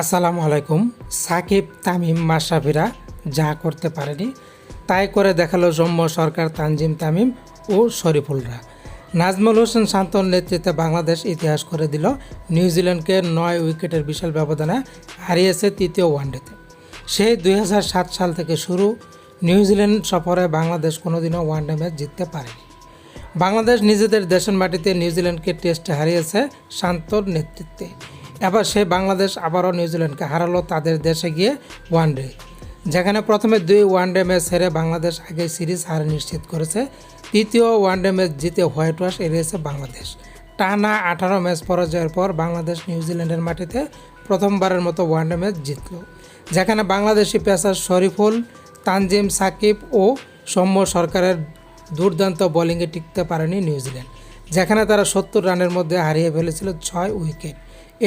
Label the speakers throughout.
Speaker 1: আসসালামু আলাইকুম। সাকিব, তামিম, মাশরাফিরা যা করতে পারেনি, তাই করে দেখাল জম্ম সরকার, তানজিম তামিম ও শরীফুলরা। নাজমুল হোসেন শান্তর নেতৃত্বে বাংলাদেশ ইতিহাস করে দিল নিউজিল্যান্ডকে নয় উইকেটের বিশাল ব্যবধানে, হারিয়েছে তৃতীয় ওয়ানডেতে। সেই দুই হাজার সাত সাল থেকে শুরু, নিউজিল্যান্ড সফরে বাংলাদেশ কোনোদিনও ওয়ানডে ম্যাচ জিততে পারেনি। বাংলাদেশ নিজেদের দেশের মাটিতে নিউজিল্যান্ডকে টেস্টে হারিয়েছে শান্তর নেতৃত্বে। এবার সে বাংলাদেশ আবারও নিউজিল্যান্ডকে হারালো তাদের দেশে গিয়ে ওয়ানডে যেখানে প্রথমে দুই ওয়ানডে ম্যাচ হেরে বাংলাদেশ আগে সিরিজ হার নিশ্চিত করেছে। তৃতীয় ওয়ানডে ম্যাচ জিতে হোয়াইট ওয়াশ এড়িয়েছে বাংলাদেশ। টানা আঠারো ম্যাচ পরাজয়ের পর বাংলাদেশ নিউজিল্যান্ডের মাটিতে প্রথমবারের মতো ওয়ানডে ম্যাচ জিতল। যেখানে বাংলাদেশি পেসার শরীফুল, তানজিম সাকিব ও সৌম্য সরকারের দুর্দান্ত বোলিংয়ে টিকতে পারেনি নিউজিল্যান্ড যেখানে তারা সত্তর রানের মধ্যে হারিয়ে ফেলেছিল ছয় উইকেট।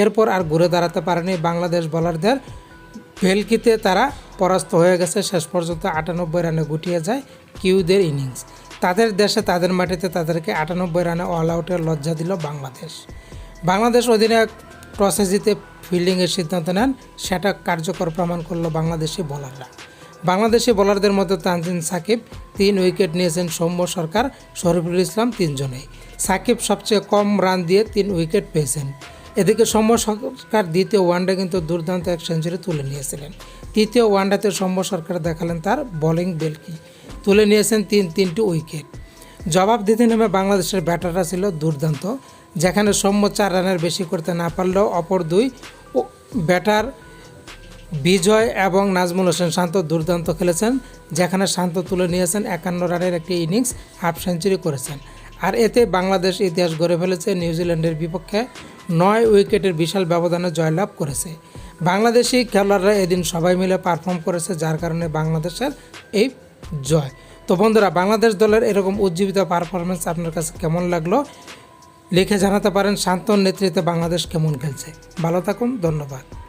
Speaker 1: এরপর আর ঘুরে দাঁড়াতে পারেনি বাংলাদেশ বোলারদের। ভেলকিতে তারা পরাস্ত হয়ে গেছে, শেষ পর্যন্ত আটানব্বই রানে গুটিয়ে যায় কিউদের ইনিংস। তাদের দেশে তাদের মাটিতে তাদেরকে আটানব্বই রানে অল আউটের লজ্জা দিল বাংলাদেশ। বাংলাদেশ অধিনায়ক টসে জিতে ফিল্ডিংয়ের সিদ্ধান্ত নেন, সেটা কার্যকর প্রমাণ করল বাংলাদেশি বোলাররা। বাংলাদেশি বোলারদের মধ্যে তানজিন সাকিব, তিন উইকেট নিয়েছেন সৌম্য সরকার, শরীফুল ইসলাম তিনজনেই। সাকিব সবচেয়ে কম রান দিয়ে তিন উইকেট পেয়েছেন। এদিকে সৌম্য সরকার দ্বিতীয় ওয়ানডে কিন্তু দুর্দান্ত এক সেঞ্চুরি তুলে নিয়েছিলেন। তৃতীয় ওয়ানডেতে সৌম্য সরকার দেখালেন তার বোলিং বেলকি। তুলে নিয়েছেন তিন, তিনটি উইকেট। জবাব দিতে নেমে বাংলাদেশের ব্যাটাররা ছিল দুর্দান্ত, যেখানে সৌম্য চার রানের বেশি করতে না পারলেও অপর দুই ব্যাটার বিজয় এবং নাজমুল হোসেন শান্ত দুর্দান্ত খেলেছেন, যেখানে শান্ত তুলে নিয়েছেন একান্ন রানের একটি ইনিংস, হাফ সেঞ্চুরি করেছেন। আর এতে বাংলাদেশ ইতিহাস গড়ে ফেলেছে নিউজিল্যান্ডের বিপক্ষে নয় উইকেটের বিশাল ব্যবধানে জয়লাভ করেছে। বাংলাদেশি খেলোয়াড়রা এদিন সবাই মিলে পারফর্ম করেছে, যার কারণে বাংলাদেশের এই জয়। তো বন্ধুরা, বাংলাদেশ দলের এরকম উজ্জীবিত পারফরমেন্স আপনার কাছে কেমন লাগল? লিখে জানাতে পারেন শান্তর নেতৃত্বে বাংলাদেশ কেমন খেলছে। ভালো থাকুন, ধন্যবাদ।